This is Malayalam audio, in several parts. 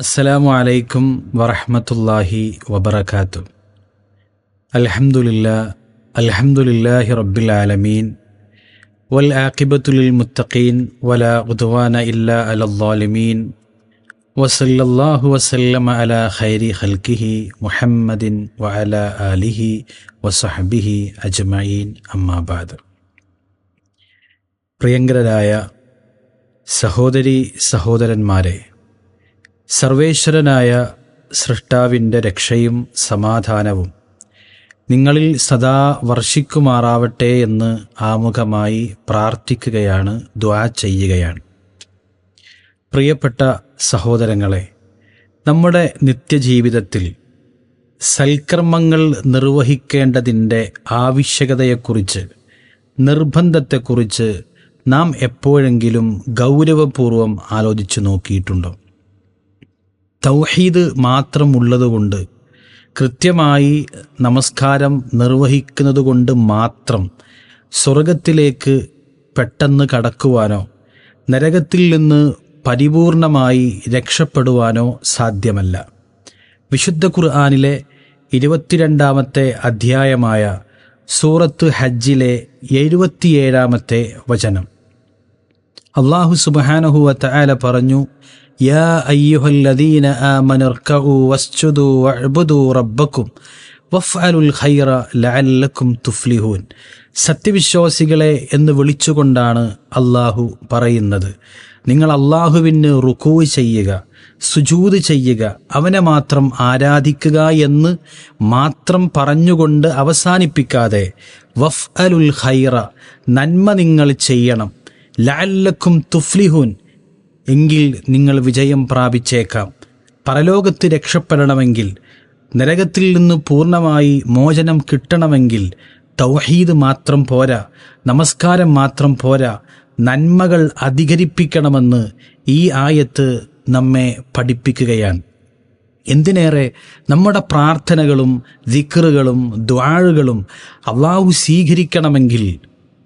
അസ്സലാമു അലൈക്കും വറഹ്മത്തുള്ളാഹി വബറകാത്തു അൽഹംദുലില്ലാ അൽഹംദുലില്ലാഹി റബ്ബിൽ ആലമീൻ വൽ ആഖിബത്തുൽ മുത്തഖീൻ വലാ ഉദ്വാന ഇല്ലാ അലൽ ളാലിമീൻ വസല്ലല്ലാഹു വസല്ലമ അലാ ഖൈരി ഖൽക്കിഹി മുഹമ്മദിൻ വഅലാ ആലിഹി വസഹ്ബിഹി അജ്മഈൻ അമ്മാ ബഅദ് പ്രിയങ്കരരായ സഹോദരി സഹോദരന്മാരെ സർവേശ്വരനായ സൃഷ്ടാവിന്റെ രക്ഷയും സമാധാനവും നിങ്ങളിൽ സദാ വർഷിക്കുമാറാവട്ടെ എന്ന് ആമുഖമായി പ്രാർത്ഥിക്കുകയാണ് ദ്വാ ചെയ്യുകയാണ്. പ്രിയപ്പെട്ട സഹോദരങ്ങളെ നമ്മുടെ നിത്യജീവിതത്തിൽ സൽക്കർമ്മങ്ങൾ നിർവഹിക്കേണ്ടതിന്റെ ആവശ്യകതയെക്കുറിച്ച് നിർബന്ധത്തെക്കുറിച്ച് നാം എപ്പോഴെങ്കിലും ഗൗരവപൂർവം ആലോചിച്ചു നോക്കിയിട്ടുണ്ടോ? തൗഹീദ് മാത്രമുള്ളതുകൊണ്ട് കൃത്യമായി നമസ്കാരം നിർവഹിക്കുന്നതുകൊണ്ട് മാത്രം സ്വർഗത്തിലേക്ക് പെട്ടെന്ന് കടക്കുവാനോ നരകത്തിൽ നിന്ന് പരിപൂർണമായി രക്ഷപ്പെടുവാനോ സാധ്യമല്ല. വിശുദ്ധ ഖുർആാനിലെ ഇരുപത്തിരണ്ടാമത്തെ അധ്യായമായ സൂറത്ത് ഹജ്ജിലെ എഴുപത്തിയേഴാമത്തെ വചനം. അള്ളാഹു സുബഹാനഹുവ തആല പറഞ്ഞു യാ آمنوا اركعوا واسجدوا واعبدوا ربكم വഫ്അലുൽ ഖൈറ ലഅല്ലക്കും തുഫ്ലിഹൂൻ. സത്യവിശ്വാസികളെ എന്ന് വിളിച്ചുകൊണ്ടാണ് അള്ളാഹു പറയുന്നത്. നിങ്ങൾ അള്ളാഹുവിന് റുക്കൂ ചെയ്യുക സുജൂത് ചെയ്യുക അവനെ മാത്രം ആരാധിക്കുക എന്ന് മാത്രം പറഞ്ഞുകൊണ്ട് അവസാനിപ്പിക്കാതെ വഫ് അലുൽ ഖൈറ നന്മ നിങ്ങൾ ചെയ്യണം. ലഅല്ലക്കും തുഫ്ലിഹൂൻ എങ്കിൽ നിങ്ങൾ വിജയം പ്രാപിച്ചേക്കാം. പരലോകത്ത് രക്ഷപ്പെടണമെങ്കിൽ നരകത്തിൽ നിന്ന് പൂർണമായി മോചനം കിട്ടണമെങ്കിൽ തൗഹീദ് മാത്രം പോരാ നമസ്കാരം മാത്രം പോരാ നന്മകൾ അധികരിപ്പിക്കണമെന്ന് ഈ ആയത്ത് നമ്മെ പഠിപ്പിക്കുകയാണ്. എന്തിനേറെ നമ്മുടെ പ്രാർത്ഥനകളും ദിക്റുകളും ദ്വാഴുകളും അള്ളാഹു സ്വീകരിക്കണമെങ്കിൽ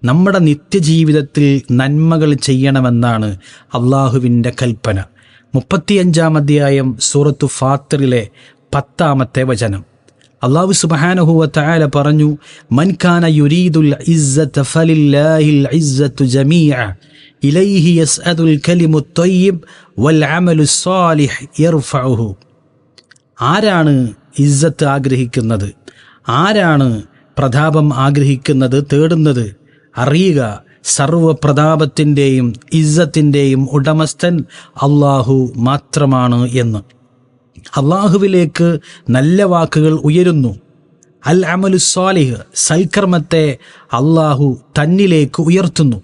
നമ്മുടെ നിത്യജീവിതത്തിൽ നന്മകൾ ചെയ്യണമെന്നാണ് അള്ളാഹുവിന്റെ കൽപ്പന. മുപ്പത്തിയഞ്ചാം അധ്യായം സൂറത്തു ഫാത്തറിലെ പത്താമത്തെ വചനം. അള്ളാഹു സുബാനഹുല പറഞ്ഞു മൻഖാന യുരീദുൽ ഫലില്ലാഹിൽ ഇസ്സത്തു ജമീഅ ഇലൈഹി യസ്അദുൽ വൽ യർഫഉഹു. ആരാണ് ഇസ്സത്ത് ആഗ്രഹിക്കുന്നത്? ആരാണ് പ്രതാപം ആഗ്രഹിക്കുന്നത് തേടുന്നത്? അറിയുക. സർവപ്രതാപത്തിന്റെയും ഇസ്സത്തിന്റെയും ഉടമസ്ഥൻ അള്ളാഹു മാത്രമാണ് എന്ന്. അള്ളാഹുവിലേക്ക് നല്ല വാക്കുകൾ ഉയരുന്നു. അൽ അമലു സ്വാലിഹ് സൽക്കർമ്മത്തെ അള്ളാഹു തന്നിലേക്ക് ഉയർത്തുന്നു.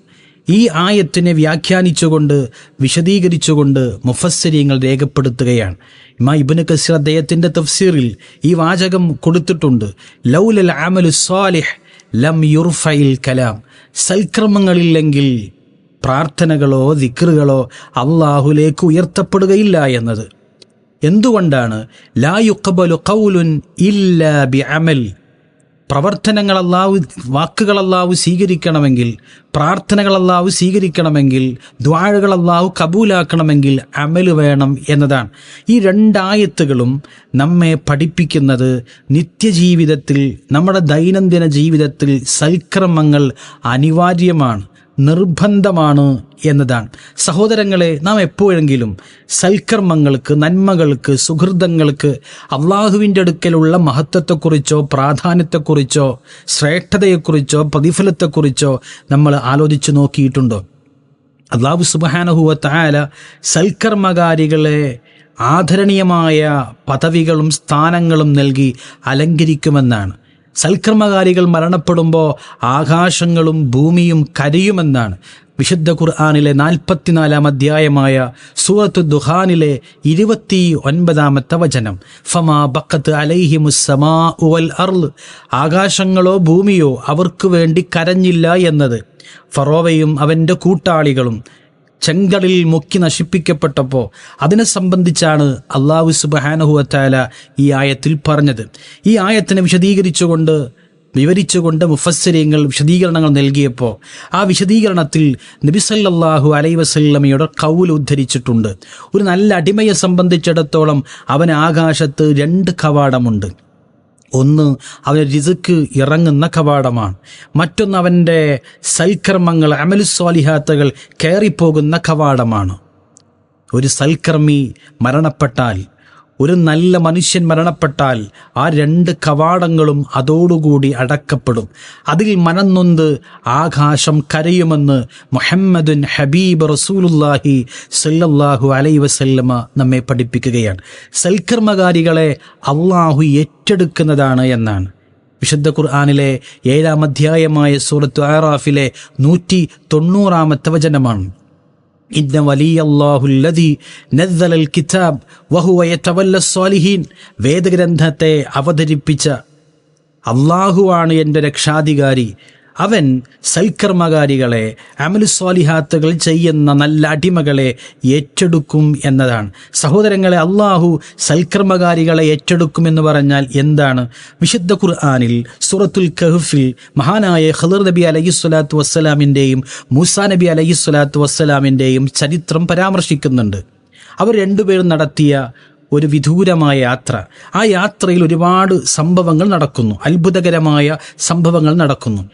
ഈ ആയത്തിനെ വ്യാഖ്യാനിച്ചുകൊണ്ട് വിശദീകരിച്ചുകൊണ്ട് മുഫസ്സിരിയങ്ങൾ രേഖപ്പെടുത്തുകയാണ്. ഇമാ ഇബിന് കസീർ അദ്ദേഹത്തിന്റെ തഫ്സീറിൽ ഈ വാചകം കൊടുത്തിട്ടുണ്ട്. ലൗലൽ അമലു സ്വാലിഹ് ലം യുർഫയിൽ കലാം. സൽക്രമങ്ങളില്ലെങ്കിൽ പ്രാർത്ഥനകളോ ദിക്റുകളോ അള്ളാഹുലേക്ക് ഉയർത്തപ്പെടുകയില്ല എന്നത്. എന്തുകൊണ്ടാണ് ലാ യുക്കബലു കൗലുൻ ഇല്ല ബി അമൽ പ്രവർത്തനങ്ങൾ അല്ലാവു വാക്കുകൾ സ്വീകരിക്കണമെങ്കിൽ പ്രാർത്ഥനകൾ അല്ലാവു സ്വീകരിക്കണമെങ്കിൽ ദ്വാഴകൾ കബൂലാക്കണമെങ്കിൽ അമൽ വേണം എന്നതാണ്. ഈ രണ്ടായത്തുകളും നമ്മെ പഠിപ്പിക്കുന്നത് നിത്യജീവിതത്തിൽ നമ്മുടെ ദൈനംദിന ജീവിതത്തിൽ സൽക്രമങ്ങൾ അനിവാര്യമാണ്. നിർബന്ധമാണ് എന്നതാണ്. സഹോദരങ്ങളെ നാം എപ്പോഴെങ്കിലും സൽക്കർമ്മങ്ങൾക്ക് നന്മകൾക്ക് സുഹൃതങ്ങൾക്ക് അള്ളാഹുവിന്റെ അടുക്കലുള്ള മഹത്വത്തെക്കുറിച്ചോ പ്രാധാന്യത്തെക്കുറിച്ചോ ശ്രേഷ്ഠതയെക്കുറിച്ചോ പ്രതിഫലത്തെക്കുറിച്ചോ നമ്മൾ ആലോചിച്ചു നോക്കിയിട്ടുണ്ടോ? അള്ളാഹു സുബാനഹുവ സൽക്കർമ്മകാരികളെ ആദരണീയമായ പദവികളും സ്ഥാനങ്ങളും നൽകി അലങ്കരിക്കുമെന്നാണ്. സൽക്കർമ്മകാരികൾ മരണപ്പെടുമ്പോൾ ആകാശങ്ങളും ഭൂമിയും കരയുമെന്നാണ്. വിശുദ്ധ ഖുർആാനിലെ നാൽപ്പത്തിനാലാം അധ്യായമായ സൂറത്ത് ദുഹാനിലെ ഇരുപത്തി ഒൻപതാമത്തെ വചനം. ഫമാ ബക്കത്ത് അലൈഹി മുസ്സമാ ഉവൽ അർൾ ആകാശങ്ങളോ ഭൂമിയോ അവർക്ക് വേണ്ടി കരഞ്ഞില്ല എന്നത്. ഫറോവയും അവന്റെ കൂട്ടാളികളും ചെങ്കടലിൽ മുക്കി നശിപ്പിക്കപ്പെട്ടപ്പോൾ അതിനെ സംബന്ധിച്ചാണ് അള്ളാഹു സുബാനഹുവത്താല ഈ ആയത്തിൽ പറഞ്ഞത്. ഈ ആയത്തിനെ വിശദീകരിച്ചുകൊണ്ട് വിവരിച്ചുകൊണ്ട് മുഫസ്സിരിങ്ങൾ വിശദീകരണങ്ങൾ നൽകിയപ്പോൾ ആ വിശദീകരണത്തിൽ നബിസല്ലാഹു അലൈ വസല്ലമയുടെ കൗൽ ഉദ്ധരിച്ചിട്ടുണ്ട്. ഒരു നല്ല അടിമയെ സംബന്ധിച്ചിടത്തോളം അവന് ആകാശത്ത് രണ്ട് കവാടമുണ്ട്. ഒന്ന് അവന് രിസുക്ക് ഇറങ്ങുന്ന കവാടമാണ്. മറ്റൊന്ന് അവന്റെ സൽക്കർമ്മങ്ങൾ അമലുസ്വാലിഹാത്തകൾ കയറിപ്പോകുന്ന കവാടമാണ്. ഒരു സൽക്കർമ്മി മരണപ്പെട്ടാൽ ഒരു നല്ല മനുഷ്യൻ മരണപ്പെട്ടാൽ ആ രണ്ട് കവാടങ്ങളും അതോടുകൂടി അടക്കപ്പെടും. അതിൽ മനന്നൊന്ത് ആകാശം കരയുമെന്ന് മുഹമ്മദുൻ ഹബീബ് റസൂലുല്ലാഹി സല്ലല്ലാഹു അലൈ വസല്ലമ നമ്മെ പഠിപ്പിക്കുകയാണ്. സൽക്കർമ്മകാരികളെ അള്ളാഹു ഏറ്റെടുക്കുന്നതാണ് എന്നാണ്. വിശുദ്ധ ഖുർആാനിലെ ഏഴാം അധ്യായമായ സൂറത്ത് ആറാഫിലെ നൂറ്റി തൊണ്ണൂറാമത്തെ വചനമാണ്. ഇന്ന വലിയല്ലാഹുല്ലതി നദ്ദലൽ കിതാബ് വഹുവ യതവല്ല സ്വാലിഹീൻ വേദഗ്രന്ഥത്തെ അവതരിപ്പിച്ച അള്ളാഹുവാണ് എന്റെ രക്ഷാധികാരി. അവൻ സൽക്കർമ്മകാരികളെ അമലുസ്വാലിഹാത്തുകൾ ചെയ്യുന്ന നല്ല അടിമകളെ ഏറ്റെടുക്കും എന്നതാണ്. സഹോദരങ്ങളെ അള്ളാഹു സൽക്കർമ്മകാരികളെ ഏറ്റെടുക്കുമെന്ന് പറഞ്ഞാൽ എന്താണ്? വിശുദ്ധ ഖുർആാനിൽ സൂറത്തുൽ കഹഫിൽ മഹാനായ ഖദർ നബി അലൈഹി സ്വലാത്തു വസ്സലാമിന്റെയും മൂസാ നബി അലൈഹി സ്വലാത്തു വസ്സലാമിന്റെയും ചരിത്രം പരാമർശിക്കുന്നുണ്ട്. അവർ രണ്ടുപേരും നടത്തിയ ഒരു വിദൂരമായ യാത്ര. ആ യാത്രയിൽ ഒരുപാട് സംഭവങ്ങൾ നടക്കുന്നു. അത്ഭുതകരമായ സംഭവങ്ങൾ നടക്കുന്നു.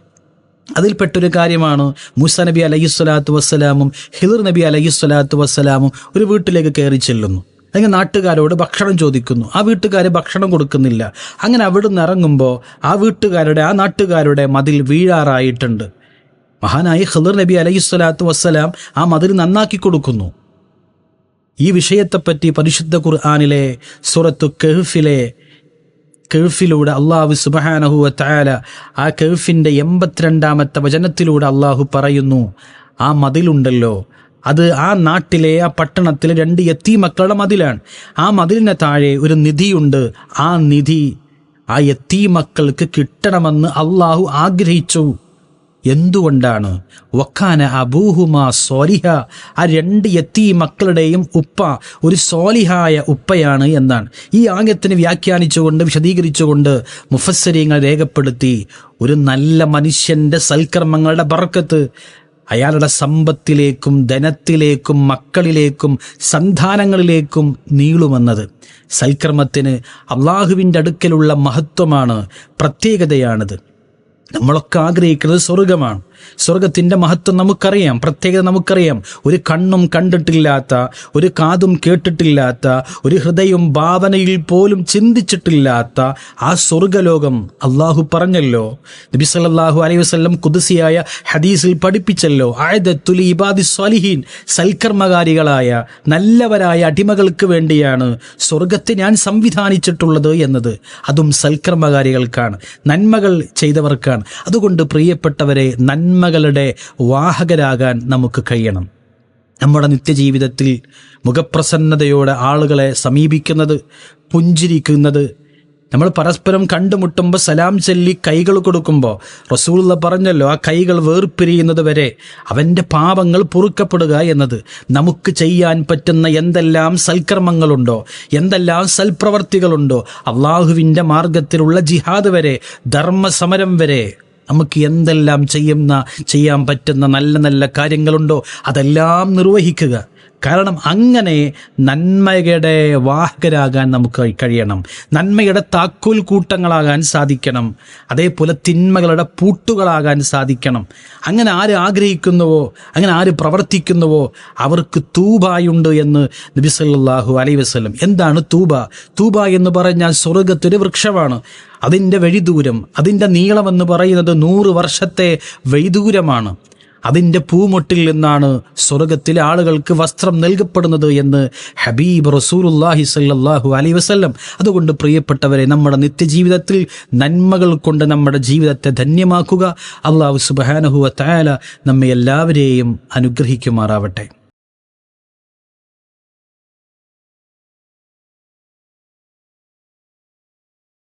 അതിൽപ്പെട്ടൊരു കാര്യമാണ് മൂസ നബി അലൈഹി സ്വലാത്തു വസ്സലാമും ഹിദർ നബി അലൈഹി സ്വലാത്തു വസ്സലാമും ഒരു വീട്ടിലേക്ക് കയറി ചെല്ലുന്നു. അല്ലെങ്കിൽ നാട്ടുകാരോട് ഭക്ഷണം ചോദിക്കുന്നു. ആ വീട്ടുകാർ ഭക്ഷണം കൊടുക്കുന്നില്ല. അങ്ങനെ അവിടുന്ന് ഇറങ്ങുമ്പോൾ ആ വീട്ടുകാരുടെ ആ നാട്ടുകാരുടെ മതിൽ വീഴാറായിട്ടുണ്ട്. മഹാനായി ഹിദർ നബി അലൈഹി സ്വലാത്തു വസ്സലാം ആ മതിൽ നന്നാക്കി കൊടുക്കുന്നു. ഈ വിഷയത്തെപ്പറ്റി പരിശുദ്ധ ഖുർആാനിലെ സുറത്തു കെഹ്ഫിലെ കെഴുഫിലൂടെ അള്ളാഹു സുബഹാനഹുവ തായാല ആ കെഴുഫിന്റെ എൺപത്തിരണ്ടാമത്തെ വചനത്തിലൂടെ അള്ളാഹു പറയുന്നു ആ മതിലുണ്ടല്ലോ. അത് ആ നാട്ടിലെ ആ പട്ടണത്തിലെ രണ്ട് എത്തി മക്കളുടെ മതിലാണ്. ആ മതിലിന് താഴെ ഒരു നിധിയുണ്ട്. ആ നിധി ആ എത്തി മക്കൾക്ക് കിട്ടണമെന്ന് അള്ളാഹു ആഗ്രഹിച്ചു. എന്തുകൊണ്ടാണ്? വക്കാന അബൂഹുമ സോലിഹ. ആ രണ്ട് എത്തി മക്കളുടെയും ഉപ്പ ഒരു സോലിഹായ ഉപ്പയാണ് എന്നാണ്. ഈ ആംഗ്യത്തിന് വ്യാഖ്യാനിച്ചുകൊണ്ട് വിശദീകരിച്ചുകൊണ്ട് മുഫസ്സരിയങ്ങൾ രേഖപ്പെടുത്തി ഒരു നല്ല മനുഷ്യന്റെ സൽക്കർമ്മങ്ങളുടെ ബർക്കത്ത് അയാളുടെ സമ്പത്തിലേക്കും ധനത്തിലേക്കും മക്കളിലേക്കും സന്താനങ്ങളിലേക്കും നീളുമെന്നത്. സൽക്കർമ്മത്തിന് അള്ളാഹുവിന്റെ അടുക്കലുള്ള മഹത്വമാണ് പ്രത്യേകതയാണിത്. നമ്മളൊക്കെ ആഗ്രഹിക്കുന്നത് സ്വർഗമാണ് സ്വർഗത്തിന്റെ മഹത്വം നമുക്കറിയാം പ്രത്യേകത നമുക്കറിയാം. ഒരു കണ്ണും കണ്ടിട്ടില്ലാത്ത ഒരു കാതും കേട്ടിട്ടില്ലാത്ത ഒരു ഹൃദയവും ഭാവനയിൽ പോലും ചിന്തിച്ചിട്ടില്ലാത്ത ആ സ്വർഗലോകം അള്ളാഹു പറഞ്ഞല്ലോ. നബി സല്ലല്ലാഹു അലൈഹി വസല്ലം കുതിസിയായ ഹദീസിൽ പഠിപ്പിച്ചല്ലോ ആയതത്തുലി ഇബാദി സ്വാലിഹീൻ സൽക്കർമ്മകാരികളായ നല്ലവരായ അടിമകൾക്ക് വേണ്ടിയാണ് സ്വർഗത്തെ ഞാൻ സംവിധാനിച്ചിട്ടുള്ളത് എന്നത്. അതും സൽക്കർമ്മകാരികൾക്കാണ് നന്മകൾ ചെയ്തവർക്കാണ്. അതുകൊണ്ട് പ്രിയപ്പെട്ടവരെ നന്മകളുടെ വാഹകരാകാൻ നമുക്ക് കഴിയണം. നമ്മുടെ നിത്യജീവിതത്തിൽ മുഖപ്രസന്നതയോടെ ആളുകളെ സമീപിക്കുന്നത് പുഞ്ചിരിക്കുന്നത് നമ്മൾ പരസ്പരം കണ്ടുമുട്ടുമ്പോൾ സലാം ചൊല്ലി കൈകൾ കൊടുക്കുമ്പോൾ റസൂള്ള പറഞ്ഞല്ലോ ആ കൈകൾ വേർപിരിയുന്നത് വരെ അവന്റെ പാപങ്ങൾ പൊറുക്കപ്പെടുക എന്നത്. നമുക്ക് ചെയ്യാൻ പറ്റുന്ന എന്തെല്ലാം സൽക്കർമ്മങ്ങളുണ്ടോ എന്തെല്ലാം സൽപ്രവർത്തികളുണ്ടോ അള്ളാഹുവിന്റെ മാർഗത്തിലുള്ള ജിഹാദ് വരെ ധർമ്മസമരം വരെ നമുക്ക് എന്തെല്ലാം ചെയ്യുന്ന ചെയ്യാൻ പറ്റുന്ന നല്ല നല്ല കാര്യങ്ങളുണ്ടോ? അതെല്ലാം നിർവഹിക്കുക. കാരണം അങ്ങനെ നന്മയുടെ വാഹകരാകാൻ നമുക്ക് കഴിയണം. നന്മയുടെ താക്കോൽ കൂട്ടങ്ങളാകാൻ സാധിക്കണം. അതേപോലെ തിന്മകളുടെ പൂട്ടുകളാകാൻ സാധിക്കണം. അങ്ങനെ ആര് ആഗ്രഹിക്കുന്നുവോ അങ്ങനെ ആര് പ്രവർത്തിക്കുന്നുവോ അവർക്ക് തൂബായുണ്ട് എന്ന് നബി സല്ലല്ലാഹു അലൈഹി വസല്ലം. എന്താണ് തൂബ? തൂബ എന്ന് പറഞ്ഞാൽ സ്വർഗത്തൊരു വൃക്ഷമാണ്. അതിന്റെ വഴിദൂരം അതിന്റെ നീളമെന്ന് പറയുന്നത് നൂറ് വർഷത്തെ വഴിദൂരമാണ്. അതിന്റെ പൂമൊട്ടിൽ നിന്നാണ് സ്വർഗത്തിലെ ആളുകൾക്ക് വസ്ത്രം നൽകപ്പെടുന്നത് എന്ന് ഹബീബ് റസൂലുല്ലാഹി സല്ലാഹു അലൈ വസ്ല്ലം. അതുകൊണ്ട് പ്രിയപ്പെട്ടവരെ നമ്മുടെ നിത്യജീവിതത്തിൽ നന്മകൾ കൊണ്ട് നമ്മുടെ ജീവിതത്തെ ധന്യമാക്കുക. അള്ളാഹു സുബാനഹുവ തായാല നമ്മെ എല്ലാവരെയും അനുഗ്രഹിക്കുമാറാവട്ടെ.